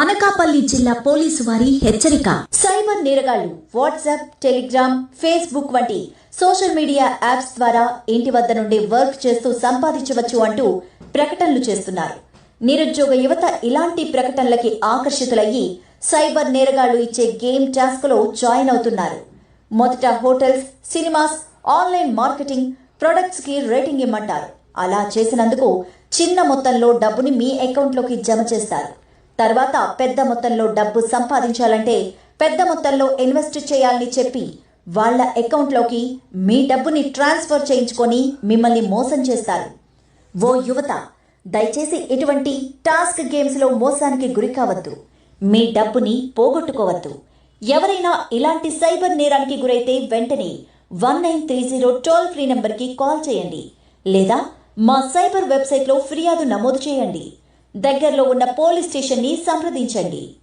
అనకాపల్లి జిల్లా పోలీసు వారి హెచ్చరిక. సైబర్ నేరగాళ్ళు వాట్సాప్ టెలిగ్రామ్ ఫేస్బుక్ వంటి సోషల్ మీడియా యాప్స్ ద్వారా ఇంటి వద్ద నుండి వర్క్ చేస్తూ సంపాదించవచ్చు అంటూ ప్రకటనలు చేస్తున్నారు. నిరుద్యోగ యువత ఇలాంటి ప్రకటనలకి ఆకర్షితులయ్యి సైబర్ నేరగాళ్ళు ఇచ్చే గేమ్ టాస్క్లో జాయిన్ అవుతున్నారు. మొదట హోటల్స్ సినిమాస్ ఆన్లైన్ మార్కెటింగ్ ప్రొడక్ట్స్కి రేటింగ్ ఇమ్మంటారు. అలా చేసినందుకు చిన్న మొత్తంలో డబ్బుని మీ అకౌంట్లోకి జమ చేస్తారు. తర్వాత పెద్ద మొత్తంలో డబ్బు సంపాదించాలంటే పెద్ద మొత్తంలో ఇన్వెస్ట్ చేయాలని చెప్పి వాళ్ళ అకౌంట్లోకి మీ డబ్బుని ట్రాన్స్ఫర్ చేయించుకొని మిమ్మల్ని మోసం చేస్తారు. ఓ యువత దయచేసి ఇటువంటి టాస్క్ గేమ్స్లో మోసానికి గురి కావద్దు. మీ డబ్బుని పోగొట్టుకోవద్దు. ఎవరైనా ఇలాంటి సైబర్ నేరానికి గురైతే వెంటనే one nine three zero toll free నెంబర్కి కాల్ చేయండి. లేదా మా సైబర్ వెబ్సైట్లో ఫిర్యాదు నమోదు చేయండి. దగ్గరలో ఉన్న పోలీస్ స్టేషన్ని సంప్రదించండి.